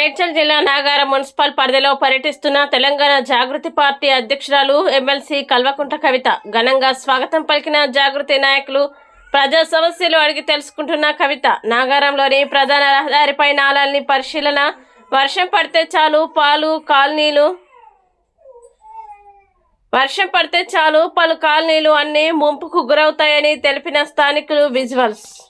మేడ్చల్ జిల్లా నాగారం మున్సిపల్ పరిధిలో పర్యటిస్తున్న తెలంగాణ జాగృతి పార్టీ అధ్యక్షురాలు ఎమ్మెల్సీ కల్వకుంట కవిత. ఘనంగా స్వాగతం పలికిన జాగృతి నాయకులు ప్రజా సమస్యలు అడిగి తెలుసుకుంటున్న కవిత. నాగారంలోని ప్రధాన రహదారిపై నాళాలని పరిశీలన. వర్షం పడితే చాలు పాలు కాలనీలు. వర్షం పడితే చాలు పలు కాలనీలు అన్నీ ముంపుకు గురవుతాయని తెలిపిన స్థానికులు విజువల్స్.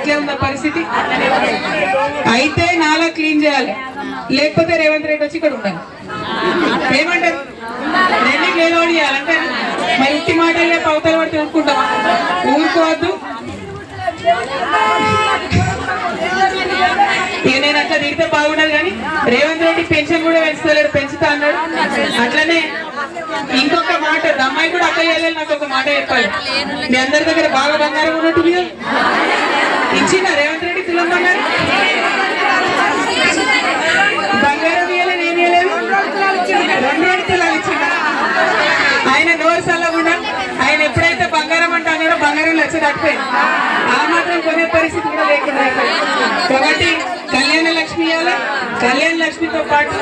ఇట్లా ఉన్న పరిస్థితి అయితే నాలా క్లీన్ చేయాలి. లేకపోతే రేవంత్ రెడ్డి వచ్చి ఇక్కడ ఉండాలి ఏమంటారు? రెండు క్లీన్ చేయాలంటే మరి ఇంటి మాటలే పవతలు పడితే ఊరుకుంటామా ఊరుకోవద్దు. ఇక నేను అట్లా తిడితే బాగుండదు కానీ రేవంత్ రెడ్డి పెన్షన్ కూడా పెంచుతలేడు పెంచుతా అన్నాడు. అట్లనే ఇంకొక మాట అమ్మాయి కూడా అక్క నాకు ఒక మాట చెప్పాలి మీ అందరి దగ్గర బాగా బంగారం ఉన్నట్టు మీరు? ఇచ్చిన రేవంత్ రెడ్డి తులం బంగారు. బంగారం ఇవ్వలేదు ఏమి ఇవ్వలేదు రెండు రెండు తులాలు ఇచ్చిన. ఆయన నోరు చల్లకుండా ఆయన ఎప్పుడైతే బంగారం అంటే అన్నాడో బంగారం లక్ష తప్పిపోయింది ఆ మాత్రం కొనే పరిస్థితి కూడా లేకుండా కాబట్టి కళ్యాణ లక్ష్మి ఇవ్వాలి కళ్యాణ లక్ష్మితో పాటు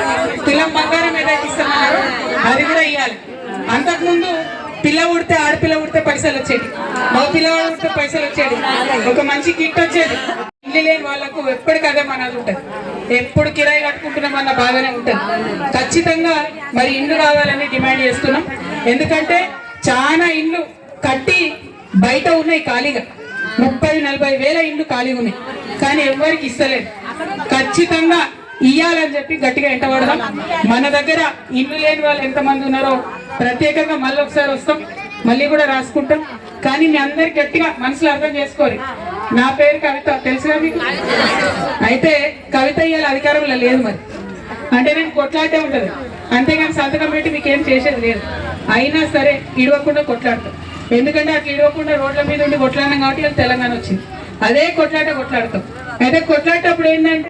తులం బంగారం ఏదైతే ఇస్తామన్నారో అది కూడా ఇవ్వాలి అంతకుముందు పిల్ల ఉడితే ఆడపిల్ల ఉడితే పైసలు వచ్చేది. మా పిల్లవాడు ఉడితే పైసలు వచ్చేది. ఒక మంచి కిట్ వచ్చేది. ఇల్లు లేని వాళ్ళకు ఎప్పటికీ అదే మనది ఉంటుంది. ఎప్పుడు కిరాయి కట్టుకుంటున్నామన్న బాధనే ఉంటుంది. ఖచ్చితంగా మరి ఇల్లు కావాలని డిమాండ్ చేస్తున్నాం. ఎందుకంటే చాలా ఇండ్లు కట్టి బయట ఉన్నాయి ఖాళీగా. ముప్పై నలభై వేల ఇండ్లు ఖాళీగా ఉన్నాయి. కానీ ఎవరికి ఇస్తలేదు. ఖచ్చితంగా ఇయ్యాలని చెప్పి గట్టిగా ఎంటబడదాం. మన దగ్గర ఇల్లు లేని వాళ్ళు ఎంతమంది ఉన్నారో ప్రత్యేకంగా మళ్ళీ ఒకసారి వస్తాం. మళ్ళీ కూడా రాసుకుంటాం. కానీ మీ అందరికి గట్టిగా మనసులో అర్థం చేసుకోరు. నా పేరు కవిత. తెలుసుగా మీకు? అయితే కవిత ఇయ్యాలి అధికారంలో లేదు మరి. అంటే నేను కొట్లాడే ఉంటుంది. అంతేగాని సంతకం పెట్టి మీకు ఏం చేసేది లేదు. అయినా సరే ఇడవకుండా కొట్లాడతాం. ఎందుకంటే అట్లా ఇడవకుండా రోడ్ల మీద ఉండి కొట్లాడినాం కాబట్టి తెలంగాణ వచ్చింది. అదే కొట్లాట కొట్లాడతాం. అయితే కొట్లాడేటప్పుడు ఏంటంటే